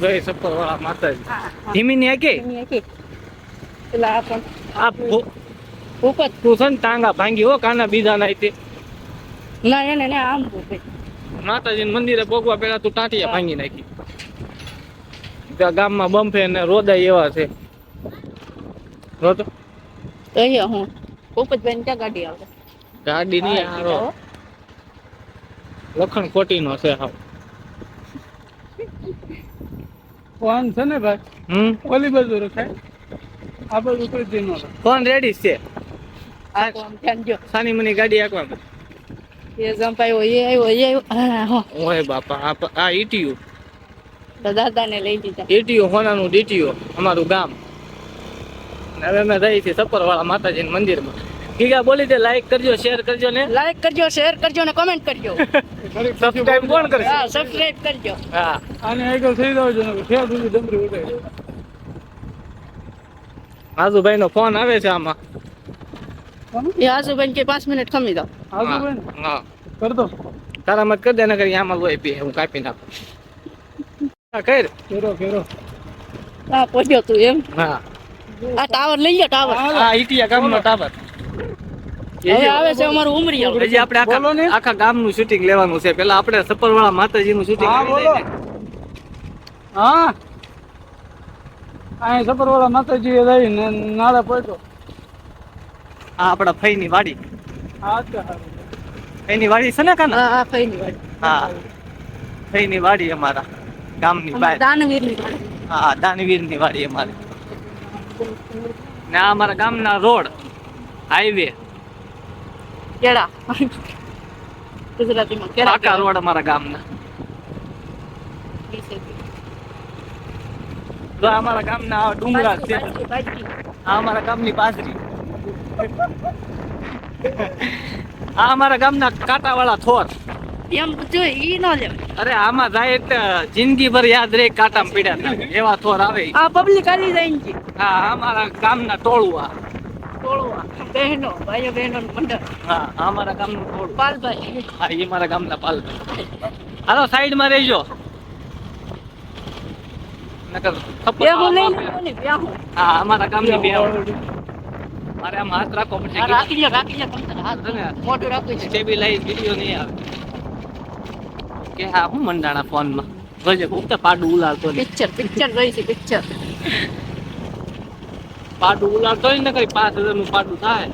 જય સપર વાળા માતાજી. ધીમી ની કે એની એકી. પેલા આ પણ આ ભૂ- ઉપર. તું છે ને ટાંગા ભાંગી હો કાના બીજા ના તે. ના એને ને આમ ભૂપે માતાજી મંદિરે ભોગવા પેલા તું ટાંટિયા ભાંગી નાખી. ગામમાં બમ્ફે ને રોદાય એવા છે. જો તો. અહીંયા હું. ભૂપતભાઈ ને ક્યાં ગાડી આવે? ગાડી નહીં હારો લખણ ખોટી નો છે હાવ. ફોન છે ને ભાઈ? હમ? ઓલી બાજુ રખાય. આ બાજુ કોઈ દી નો ફોન રેડી છે? આ તો આમ ધ્યાન સાની મની ગાડી આકવા એ જંપાયો એ આવ્યો એ આવ્યો. ઓય બાપા આ ઈટીયુ. તો દાદાને લઈ દીધા. ઈટીયુ હોનાનું ડીટીયુ અમારું ગામ. હવે અમે રહી છીએ સપરવાળા માતાજીના મંદિરમાં. ગીગા બોલી દે લાઈક કરજો શેર કરજો ને. લાઈક કરજો શેર કરજો ને કોમેન્ટ કરજો. સબસ્ક્રાઇબ કોણ કરશે? હા સબસ્ક્રાઇબ કરજો. હા. અને આગળ થઈ જાવ છે ને સુધી ડમરી ઉડાય. આજુભાઈ નો ફોન આવે છે આમાં. એ આજુભાઈ કે પાંચ મિનિટ ખમી દો. આવતું ભાઈ ને હા. કર દો. તારા મત કરી દે ને કરી આમાં લોહી પી હું કાપી નાખું. હા કર. કેરો કેરો હા પહોંચ્યો તું એમ. હા. આ ટાવર લઈ લો ટાવર હા ઈટિયા ગામનો ટાવર હવે આવે છે અમારું ઉમરિયા હજી આપણે આખા આખા ગામનું શૂટિંગ લેવાનું છે. પેલા આપણે સપરવાળા માતાજીનું શૂટિંગ હા બોલો. હા? અહીં સપરવાળા માતાજી એ રહી ને નાળા પડ્યો. આ આપણા ફઈની વાડી. હા ફઈની વાડી છે ને કાના? હા હા વાડી. હા. ફઈની વાડી અમારા ગામની બહાર દાનવીરની વાડી. હા દાનવીરની વાડી અમારે. ને આ અમારા ગામના રોડ હાઈવે કેળા. ગુજરાતીમાં કેળા પાકા રોડ અમારા ગામના. તો અમારા ગામના ડુંગરા છે. આ અમારા ગામની બાજરી. આ અમારા ગામના કાંટાવાળા થોર. એમ જો ઈ ન લે. અરે આમાં જાય તો જિંદગી ભર યાદ રહે કાંટામાં પીડ્યા એવા થોર આવે. આ પબ્લિક આવી જાય ને હા અમારા ગામના ટોળું આ. ટોળવા બહેનો ભાઈઓ બહેનો મંડળ. હા આ અમારા ગામનું ટોળું પાલભાઈ. હા એ મારા ગામના પાલભાઈ. હાલો સાઈડમાં રહેજો. નકર થપ્પડ બેહું લઈ ખાવા લેજો ને બેહું હા અમારા ગામની બે મારે આમ હાથ રાખવો પડશે. આ રાખી લે રાખી લે તમ તારે હાથ છે ને? મોઢું રાખી છે. સ્ટેબિલાઇઝ વિડિયો નહીં આવે. કે આ હું મંડાણા ફોનમાં. જોજે ઉગતા પાડું ઉલાળતો નહીં. પિક્ચર પિક્ચર જોઈ છે પિક્ચર પાડું ઉલાડતો હોય ને કઈ પાંચ હજારનું પાડું થાય.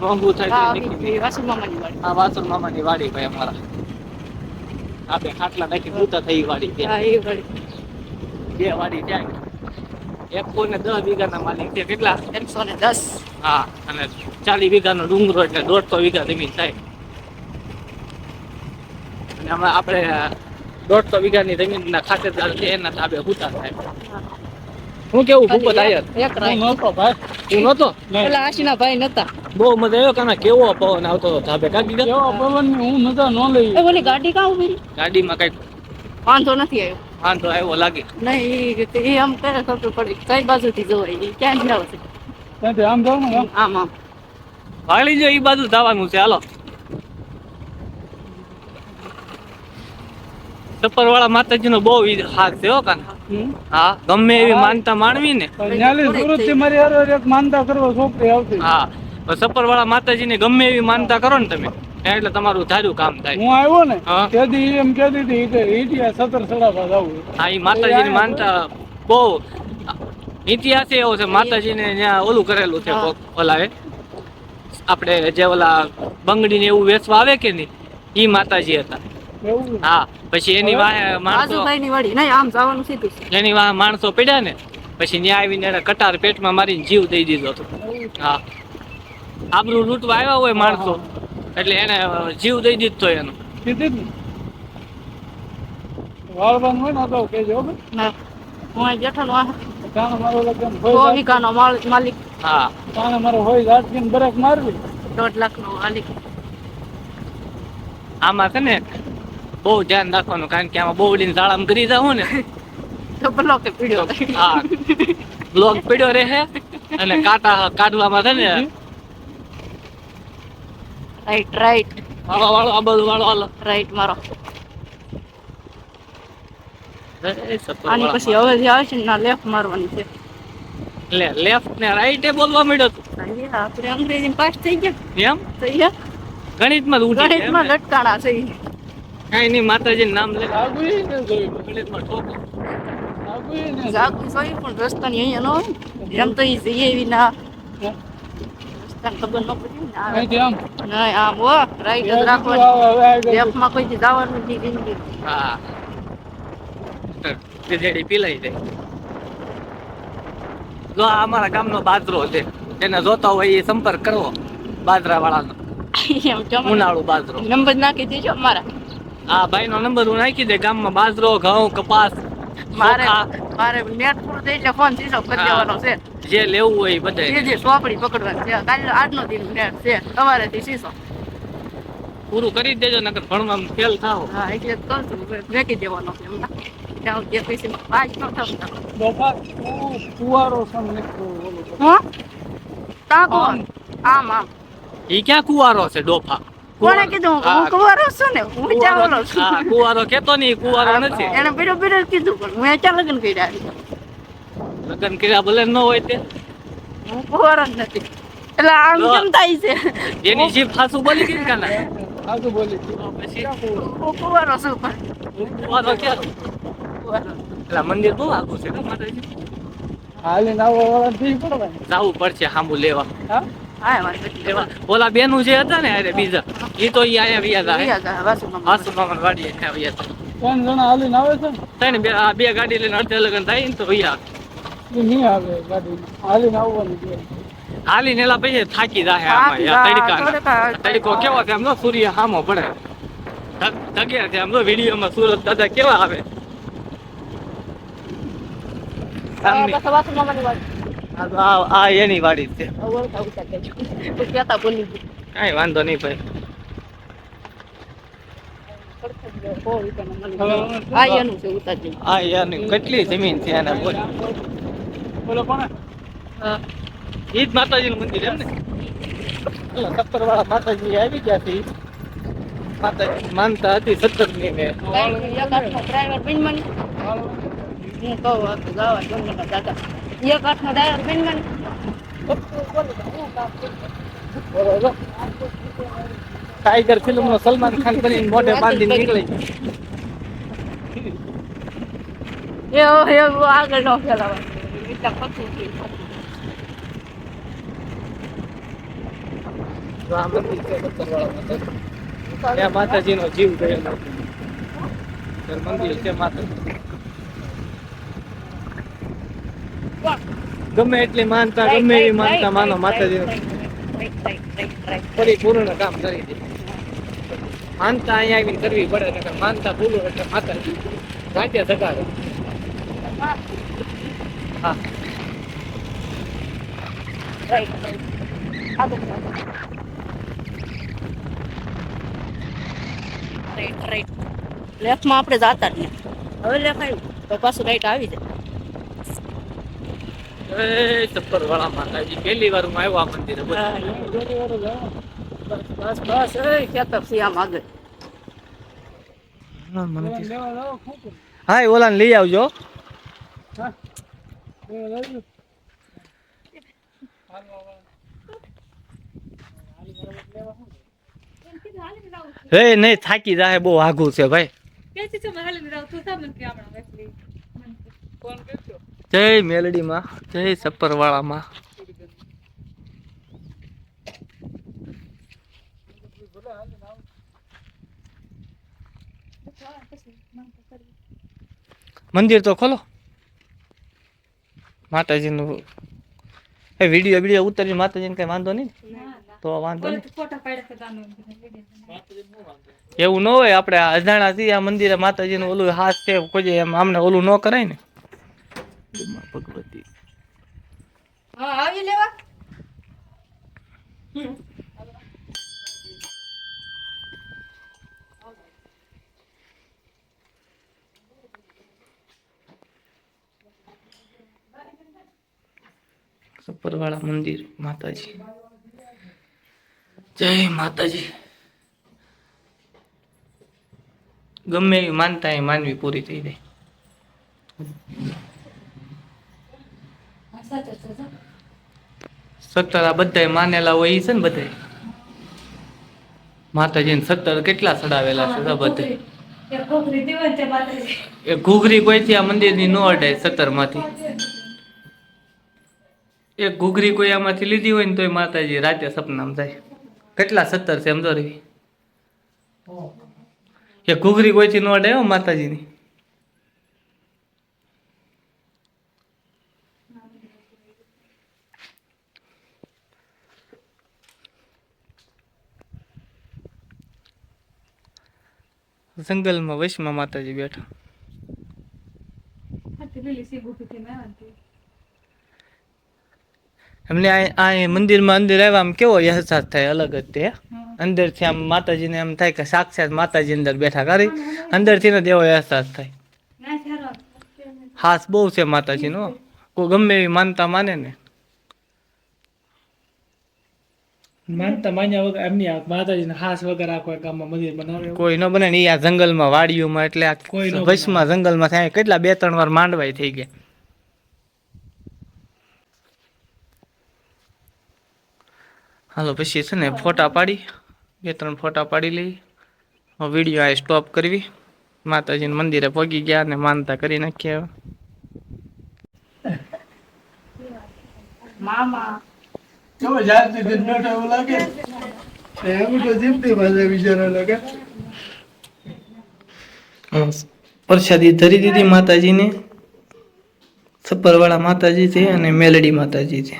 મોંઘું થાય હા તો નીકળી જાય. વાસુ મામાની વાડી. વાસણ ભાઈ અમારા. આપણે ખાટલા નાખી ભૂતા થઈ વાડી ત્યાં. બે વાડી ત્યાં. એક કોઈને દસ વીઘાના માલિક છે કેટલા? એકસો ને દસ. હા અને ચાલીસ વીઘાનો ડુંગરો એટલે દોઢસો વીઘા જમીન થાય. અને હમણાં આપણે દોઢસો વીઘાની જમીનના ખાતેદાર છે એના તાબે હુતા થાય. હું કેવું? ભૂપત આયર એક રાઈ નહોતો ભાઈ. તું નતો એટલે પેલા આશીના ભાઈ નતા. બહુ મજા આવ્યો કાના કેવો પવન આવતો હતો? ધાબે કાઢી દીધો? કેવો પવન? હું નતા ન લઈ. એ ઓલી ગાડી કા ઊભી ગાડીમાં કઈ વાંધો નથી આવ્યો. વાંધો આવ્યો લાગે. નહીં એ- આમ કરે ખબર પડી. કઈ બાજુથી જોવાય? એ ક્યાં જાવ છે ત્યાંથી આમ જવાનું? આમ. આમ. આમ વાળી જો એ બાજુ જવાનું છે. હાલો. સપરવાળા માતાજીનો બહુ ઈ હાથ છે હો ગમે એવી માનતા માનવી ને. વાળા માતાજી એક માનતા કરવા છોકરી આવતી. હા સપરવાળા માતાજીને ગમે એવી માનતા કરો ને તમે. એટલે તમારું ધાર્યું કામ થાય. હું આવ્યો ને. તેથી એમ કહેતી હતી કે ઇતિહાસ સતર સડાવા જવું હા એ માતાજીની માનતા બહુ ઇતિહાસ એવો છે માતાજીને ત્યાં ઓલું કરેલું છે ઓલા કોક ઓલાએ. આપણે જે ઓલા બંગડી ને એવું વેચવા આવે કે નહીં એ માતાજી હતા. હા. પછી એની વાહે માણસો ની વાડી. નહીં આમ જવાનું સીધું એની વાહે માણસો પડ્યા ને પછી ન્યાય આવીને એને કટાર પેટમાં મારીને જીવ દઈ દીધો હતો. હા. આબરૂ લૂંટવા આવ્યા હોય માણસો એટલે એને જીવ દઈ દીધો એનો. કીધી જ ને હોય ને તો કેજો ના. હું અહીં બેઠો મારો લગન હોય વીઘાનો માલિક. હા. તાણે મારો હોય બ્રેક મારવી. દોઢ લાખ નો માલિક. આમાં છે ને બહુ ધ્યાન રાખવાનું કારણ કે આમાં બોવડીને જાળામાં કરી જાઉં ને. તો બ્લોક પીડ્યો હા બ્લોક પીડ્યો રહે અને કાટા કાઢવામાં છે ને. રાઈટ રાઈટ વાળો વાળો આ બધું વાળો વાળો રાઈટ મારો. એ આની પછી હવે જે આવે છે ને લેફ્ટ મારવાની છે. એટલે લેફ્ટ ને રાઈટે બોલવા તું. આપણે અંગ્રેજી પાસ થઈ ગયા. એમ? થઈ ગયા? ગણિતમાં ગણિતમાં લટકાણા છે. કઈ નહીં માતાજી નામ લે આગુ ઈ ને જોયું. ગણિતમાં ઠોકો. આગુ ને જાગું જોયું પણ રસ્તાની અહીંયા ન હોય એમ તો ઈ જઈએ એવી ના. રસ્તાની ખબર ન પડી ને આ આમ? હો રાઈટ જ રાખવાની. લેફ્ટમાં કોઈ જવાનું નથી જિંદગી. હા. ગધેડી પીલાઈ જાય. જો આ અમારા ગામનો બાજરો છે એને જોતા હોય એ સંપર્ક કરવો બાજરા વાળાનો ઉનાળુ બાજરો. નંબર નાખી દેજો મારા આ ભાઈ નો નંબર હું નાખી દે ગામમાં બાજરો ઘઉં કપાસ મારે મારે નેટ પૂરું થઈ એટલે ફોન સીધો કરી દેવાનો છે. જે લેવું હોય બધે જે જે સોપડી પકડવાની છે. કાલે આજનો દિન નેટ છે. સવારેથી સીસો પૂરું કરી દેજો નકર ભણવામાં ફેલ થાવ હા એટલે તો કહું છું. કે ફેંકી દેવાનો છે ત્યાં જે પૈસે પાંચ નો થતા કુ- કુવારો સમ હા? તાકો આમ આમ. ઈ ક્યાં કુવારો છે ડોફા? કોણે કીધું? હું કુવારો છું ને હું ચાવલો છું. હા, કુવારો કેતો નહીં કુવારો નથી. એને પીડો પીડો કીધું પણ હું ત્યાં લગ્ન કર્યા? લગ્ન કર્યા ભલે ન હોય તે. હું કુવારો જ નથી. એટલે આમ કેમ થાય છે? એની જીભ હાસુ બોલી ગઈ કાના આગુ બોલી પછી? હું કુવારો છું પણ. કુવારો કે એટલે મંદિર બહુ આગું છે ને માતાજી? હાલીને આવવા વાળા થી પડવાય જવું પડશે સાંભુ લેવા. હા? હા લેવા. ઓલા બેનું જે હતા ને અરે બીજા. એ તો ઈ આયા વ્યા હતા રિયા જા, વાસુમાં હાસુ મામા વાડીએ આવ્યા હતા ત્રણ જણા હાલીને આવે છે? તને બે આ બે ગાડી લઈને અડધે લગન થાય ને તો વૈયા. એ નહીં આવે ગાડી હાલીને આવવાની છે. હાલીને એલા પછી થાકી જાય તડકા તડકા. કેવો છે? આમ સૂર્ય હામો પડે. તગ્યા છે આમ તો વિડીયોમાં સુરત દાદા કેવા આવે. આ એની વાડી છે. કાંઈ વાંધો નહીં ભાઈ સો રૂપિયાનો મળી હવે ગયો. અમે હા એનું છે ઉતાર દેજો. આ યારની કેટલી જમીન છે એના બોલ. બોલો કોણ હા. ઈ જ માતાજીનું મંદિર એમ ને? સત્તર વાળા માતાજી આવી ગયા છે માતાજી માનતા હતી સત્તરની. ને હું કહું આ તો જવા દાદા. એક ડ્રાઈવર બની મને. ટાઈગર ફિલ્મ નો સલમાન ખાન કરીને મોઢે બાંધી. નીકળી. એવો એવો આગળ નો વાળા માતાજી નો જીવ ગયેલો. મંદિર છે માતાજી. ગમે એટલી માનતા ગમે એવી માનતા માનો માતાજી પરિપૂર્ણ કામ કરી દે. માનતા અહીંયા આવીને કરવી પડે નકર માનતા ભૂલો એટલે માતાજી રાતે સગાડે. હા. લેફ્ટમાં આપણે જાતા જ નહીં હવે આવ્યું. તો પાછું રાઈટ આવી જાય. એ વાળા માતાજી પહેલી વાર હું આવ્યો આ મંદિરે બોલ. બસ બસ એ ખેતર છે આમ આગળ? હા એ ઓલાને લઈ આવજો. હા. નહીં થાકી જાય બહુ આઘું છે ભાઈ. જય મેલડી માં જય મેલડીમાં જય સપ્પરવાળામાં મંદિર તો ખોલો. માતાજીનું એ વીડિયો વીડિયો ઉતારી માતાજીને કઈ વાંધો નહીં તો વાંધો નહીં. એવું ન હોય આપણે આ અજાણા થી આ મંદિરે માતાજીનું ઓલું હાથ છે કોઈ એમ આમને ઓલું ન કરાય ને. ભગવતી. હા આવી લેવા. સપરવાળા મંદિર માતાજી. જય માતાજી. ગમે એવી માનતા એ માનવી પૂરી થઈ જાય. સત્તર આ બધા માનેલા હોય એ છે ને બધા માતાજીને સત્તર કેટલા સડાવેલા છે બધા. એ ઘૂઘરી કોઈથી આ મંદિરની નો અડાય સત્તરમાંથી એક ઘૂઘરી કોઈ આમાંથી લીધી હોય ને તોય માતાજી રાતે સપનામાં થાય કેટલા સત્તર છે સમજો રહી. એ ઘૂઘરી કોઈથી ન અડે માતાજીની. જંગલમાં વૈષ્ણવ માતાજી બેઠા હાથી લીલી સીગ ઊભી થઈને આવ્યા ને તે. એમને આ મંદિરમાં અંદર આવ્યા આમ કેવો અહેસાસ થાય અલગ જ તે. અંદરથી આમ માતાજીને એમ થાય કે સાક્ષાત માતાજી અંદર બેઠા કરી અંદરથી ને એવો અહેસાસ થાય. હાસ બહુ છે માતાજીનો કોઈ ગમે એવી માનતા માને ને. માનતા માન્યા વગર એમની માતાજીને હાસ વગર આ કોઈ ગામમાં મંદિર બનાવે કોઈ ન બને ને આ જંગલમાં વાડીઓમાં એટલે આ. વચમાં જંગલમાં થાય. કેટલા બે ત્રણ વાર માંડવાય થઈ ગયા. હાલો પછી છે ને ફોટા પાડી. બે ત્રણ ફોટા પાડી લઈ. વીડિયો આ સ્ટોપ કરવી. માતાજીના મંદિરે પહોંચી ગયા અને માનતા કરી નાખ્યા મામા. કેવો જાતથી દિન એવું લાગે. એમ તો જીમતી પાસે વિચારો લાગે. પ્રસાદી ધરી દીધી માતાજીને. સપરવાળા માતાજી છે અને મેલડી માતાજી છે.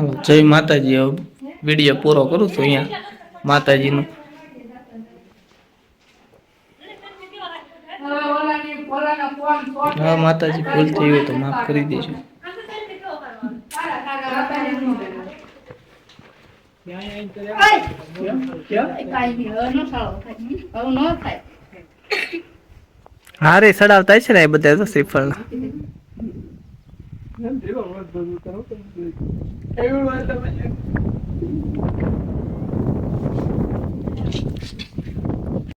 હાલો જય માતાજી. વીડિયો પૂરો કરું છું અહીંયા. માતાજીનો. હા માતાજી ભૂલ થઈ હોય તો માફ કરી દેજો. હારે સડાવતા છે ને એ બધા તો શ્રીફળ એમ